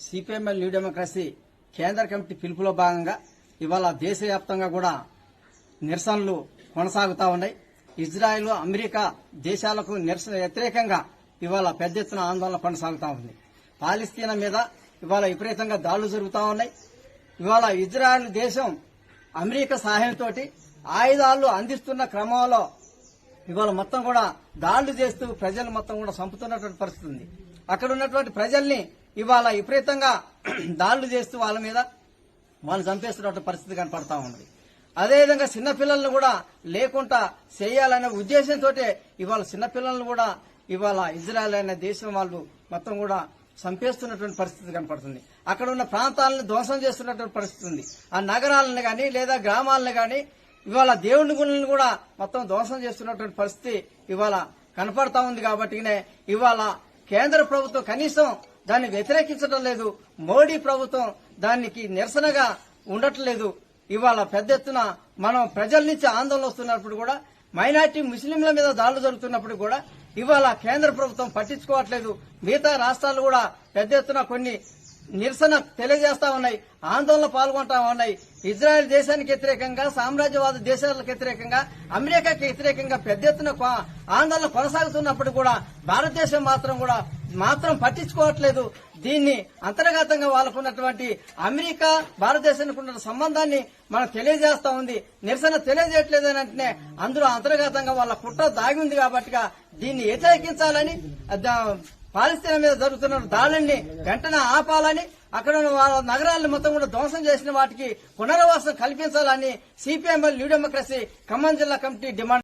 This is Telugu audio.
సిపిఎంఎల్ న్యూ డెమోక్రసీ కేంద్ర కమిటీ పిలుపులో భాగంగా ఇవాళ దేశవ్యాప్తంగా కూడా నిరసనలు కొనసాగుతా ఉన్నాయి. ఇజ్రాయెల్ అమెరికా దేశాలకు నిరసన వ్యతిరేకంగా ఇవాళ పెద్ద ఎత్తున ఆందోళన కొనసాగుతా ఉంది. పాలిస్తీనా మీద ఇవాళ విపరీతంగా దాడులు జరుగుతూ ఉన్నాయి. ఇవాళ ఇజ్రాయెల్ దేశం అమెరికా సహాయంతో ఆయుధాలు అందిస్తున్న క్రమంలో ఇవాళ మొత్తం కూడా దాడులు చేస్తూ ప్రజలు మొత్తం కూడా చంపుతున్నటువంటి పరిస్థితి ఉంది. అక్కడ ఉన్నటువంటి ప్రజల్ని ఇవాళ విపరీతంగా దాడులు చేస్తూ వాళ్ళ మీద వాళ్ళు చంపేస్తున్నటువంటి పరిస్థితి కనపడతా ఉంది అదేవిధంగా చిన్నపిల్లలను కూడా లేకుండా చేయాలనే ఉద్దేశంతో ఇవాళ చిన్నపిల్లలను కూడా ఇవాళ ఇజ్రాయెల్ అనే దేశం వాళ్ళు మొత్తం కూడా చంపేస్తున్నటువంటి పరిస్థితి కనపడుతుంది. అక్కడ ఉన్న ప్రాంతాలను ధ్వంసం చేస్తున్నటువంటి పరిస్థితి ఉంది. ఆ నగరాలను గాని లేదా గ్రామాలను గాని ఇవాళ దేవుని గుణులను కూడా మొత్తం ధ్వంసం చేస్తున్నటువంటి పరిస్థితి ఇవాళ కనపడతా ఉంది కాబట్టినే ఇవాళ కేంద్ర ప్రభుత్వం కనీసం దాన్ని వ్యతిరేకించడం లేదు. మోడీ ప్రభుత్వం దానికి నిరసనగా ఉండట్లేదు. ఇవాళ పెద్ద ఎత్తున మనం ప్రజల నుంచి ఆందోళన వస్తున్నప్పుడు కూడా మైనార్టీ ముస్లింల మీద దాడులు జరుగుతున్నప్పుడు కూడా ఇవాళ కేంద్ర ప్రభుత్వం పట్టించుకోవట్లేదు. మిగతా రాష్ట్రాలు కూడా పెద్ద ఎత్తున కొన్ని నిరసన తెలియజేస్తా ఉన్నాయి. ఆందోళన పాల్గొంటా ఉన్నాయి. ఇజ్రాయెల్ దేశానికి వ్యతిరేకంగా సామ్రాజ్యవాద దేశాలకు వ్యతిరేకంగా అమెరికాకి వ్యతిరేకంగా పెద్ద ఎత్తున కొ- ఆందోళన కొనసాగుతున్నప్పుడు కూడా భారతదేశం మాత్రం కూడా మాత్రం పట్టించుకోవట్లేదు. దీన్ని అంతర్గతంగా వాళ్ళకున్నటువంటి అమెరికా భారతదేశానికి ఉన్న సంబంధాన్ని మనం తెలియజేస్తా ఉంది. నిరసన తెలియజేయట్లేదు అని అంటే అందులో అంతర్గతంగా వాళ్ళ కుట్ర దాగి ఉంది కాబట్టిగా దీన్ని వ్యతిరేకించాలని దా- మీద జరుగుతున్న దాడుల్ని వెంటనే ఆపాలని అక్కడ ఉన్న వాళ్ళ నగరాలను మొత్తం కూడా ధ్వంసం చేసిన వాటికి పునరావాసం కల్పించాలని సిపిఎంఎల్ న్యూ డెమోక్రసీ ఖమ్మం జిల్లా కమిటీ డిమాండ్